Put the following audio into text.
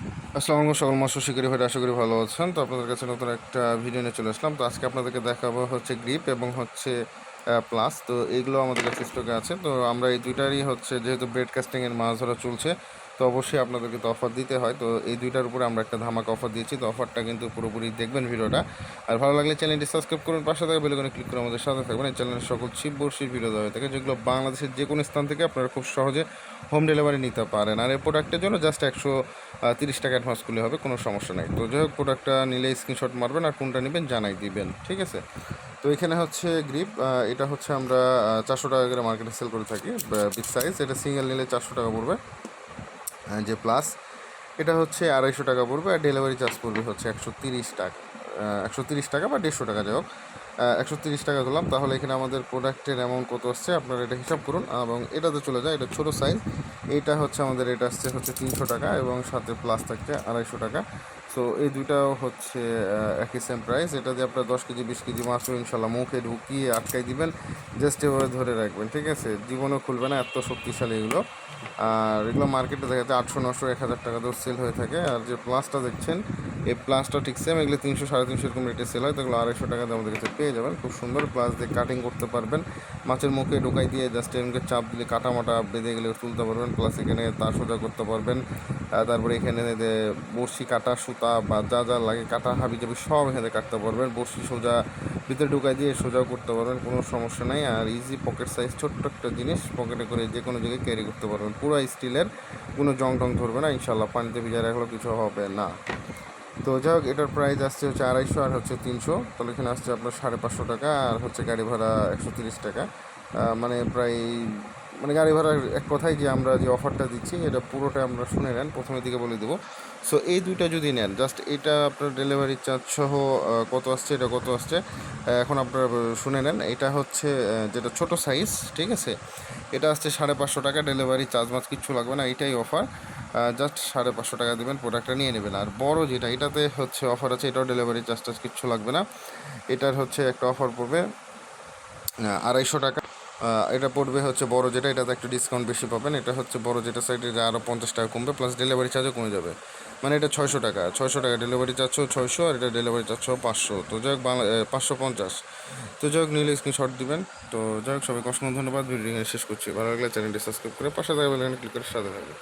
আসসালামু আলাইকুম সকল মাস শিকারী ভাই আশা করি ভালো আছেন। তো আপনাদের কাছে নতুন একটা ভিডিও নিয়ে চলে আসলাম। তো আজকে আপনাদেরকে দেখাবো হচ্ছে গ্রিপ এবং হচ্ছে প্লাস তো এইগুলো আমাদের কাছে স্টকে আছে। তো আমরা এই দুইটারই হচ্ছে, যেহেতু ব্রেড কাস্টিংয়ের মাছ ধরা চলছে তো অবশ্যই আপনাদেরকে তো অফার দিতে হয়। তো এই দুইটার উপরে আমরা একটা ধামাকা অফার দিয়েছি। তো অফারটা কিন্তু পুরোপুরি দেখবেন ভিডিওটা। আর ভালো লাগলে চ্যানেলটি সাবস্ক্রাইব করুন। পাশে থাকা বেলকনে ক্লিক করে আমাদের সাথে থাকবেন। এই চ্যানেলের সকল ছিপ বর্ষির ভিডিও দেওয়া হয়ে থাকে, যেগুলো বাংলাদেশের যে কোনো স্থান থেকে আপনারা খুব সহজে হোম ডেলিভারি নিতে পারেন। আর এই প্রোডাক্টের জন্য জাস্ট একশো তিরিশ টাকা অ্যাডভান্স করলে হবে, কোনো সমস্যা নেই। তো যাই হোক প্রোডাক্টটা নিলে স্ক্রিনশট মারবেন আর কোনটা নেবেন জানাই দিবেন। ঠিক আছে? তো এখানে হচ্ছে গ্রিপ এটা হচ্ছে আমরা চারশো টাকা করে মার্কেটে সেল করে থাকি বিগ সাইজ এটা সিঙ্গেল নিলে চারশো টাকা পড়বে। যে প্লাস এটা হচ্ছে আড়াইশো টাকা পড়বে আর ডেলিভারি চার্জ পড়বে হচ্ছে একশো তিরিশ টাকা একশো তিরিশ টাকা বা দেড়শো টাকা, যাই হোক। একশো তিরিশ টাকা করলাম তাহলে এখানে আমাদের প্রোডাক্টের অ্যামাউন্ট কত আসছে? আপনারা এটা হিসাব করুন, এবং এটাতে চলে যায়, এটা ছোটো সাইজ এটা হচ্ছে আমাদের, এটা আসছে হচ্ছে তিনশো টাকা, এবং সাথে প্লাস থাকছে আড়াইশো টাকা। সো এই দুইটাও হচ্ছে একই সেম প্রাইস এটা দিয়ে আপনার দশ কেজি, বিশ কেজি মাছও ইনশাল্লাহ মুখে ঢুকিয়ে আটকাই দিবেন জাস্ট এভাবে ধরে রাখবেন, ঠিক আছে? জীবনও খুলবে না, এত শক্তিশালী এগুলো। আর এগুলো মার্কেটে দেখা যাচ্ছে আটশো, নশো, এক হাজার টাকা দিয়েও সেল হয়ে থাকে। আর যে প্লাসটা দেখছেন, এই প্লাসটা ঠিক সেম এগুলো তিনশো, সাড়ে তিনশো এরকম রেটে সেল হয়, তো আড়াইশো টাকা দিয়ে আমাদের কাছে পেয়ে যাবেন। খুব সুন্দর প্লাস দিয়ে কাটিং করতে পারবেন। মাছের মুখে ঢোকাই দিয়ে জাস্ট এমনি চাপ দিলে কাটা মাটা বেঁধে গেলে তুলতে পারবেন। প্লাস এখানে তার সোজা করতে পারবেন। তারপরে এখানে বড়শি কাটা সুতা বা যা যা লাগে কাটা হাবি জাবি সব এখানে কাটতে পারবেন। বড়শি সোজা ভিতরে ঢুকাই দিয়ে সোজাও করতে পারবেন, কোনো সমস্যা নাই। আর ইজি পকেট সাইজ ছোট্ট একটা জিনিস পকেটে করে যে কোনো জায়গায় ক্যারি করতে পারবেন। পুরো স্টিলের কোনো জং টং ধরবে না ইনশাল্লাহ পানিতে ভিজা রাখলেও কিছু হবে না। তো যাই হোক, এটার প্রাইস আসছে হচ্ছে আড়াইশো আর হচ্ছে তিনশো। তাহলে এখানে আসছে আপনার সাড়ে পাঁচশো টাকা আর হচ্ছে গাড়ি ভাড়া একশো তিরিশ টাকা। মানে প্রায় মানে গাড়ি ভাড়ার এক কথায় যে আমরা যে অফারটা দিচ্ছি, এটা পুরোটা আমরা শুনে নেন, প্রথমের দিকে বলে দেবো। সো এই দুইটা যদি নেন জাস্ট এটা আপনার ডেলিভারি চার্জ সহ কত আসছে, এটা কত আসছে এখন আপনারা শুনে নেন। এটা হচ্ছে যেটা ছোট সাইজ ঠিক আছে? এটা আসছে সাড়ে পাঁচশো টাকা ডেলিভারি চার্জ মাছ কিচ্ছু লাগবে না এটাই অফার জাস্ট সাড়ে পাঁচশো টাকা দেবেন প্রোডাক্টটা নিয়ে নেবেন। আর বড় যেটা, এটাতে হচ্ছে অফার আছে, এটাও ডেলিভারি চার্জ টার্জ কিচ্ছু লাগবে না। এটার হচ্ছে একটা অফার পড়বে আড়াইশো টাকা। এটা পড়বে হচ্ছে বড় যেটা, এটাতে একটু ডিসকাউন্ট বেশি পাবেন। এটা হচ্ছে বড় যেটা সাইড এটা আরও পঞ্চাশ টাকা কমবে প্লাস ডেলিভারি চার্জও কমে যাবে। মানে এটা ছয়শো টাকা ছয়শো টাকা ডেলিভারি চার্জও ছয়শো, আর এটা ডেলিভারি চার্জও পাঁচশো। তো যাই হোক, বাংলা পাঁচশো পঞ্চাশ। তো যাই হোক নিলে স্ক্রিনশট দিবেন। তো যাই হোক, সবাইকে অসংখ্য ধন্যবাদ। ভিডিও শেষ করছি। ভালো লাগলে চ্যানেলটি সাবস্ক্রাইব করে পাশে থাকবে ক্লিক করে সাথে থাকবে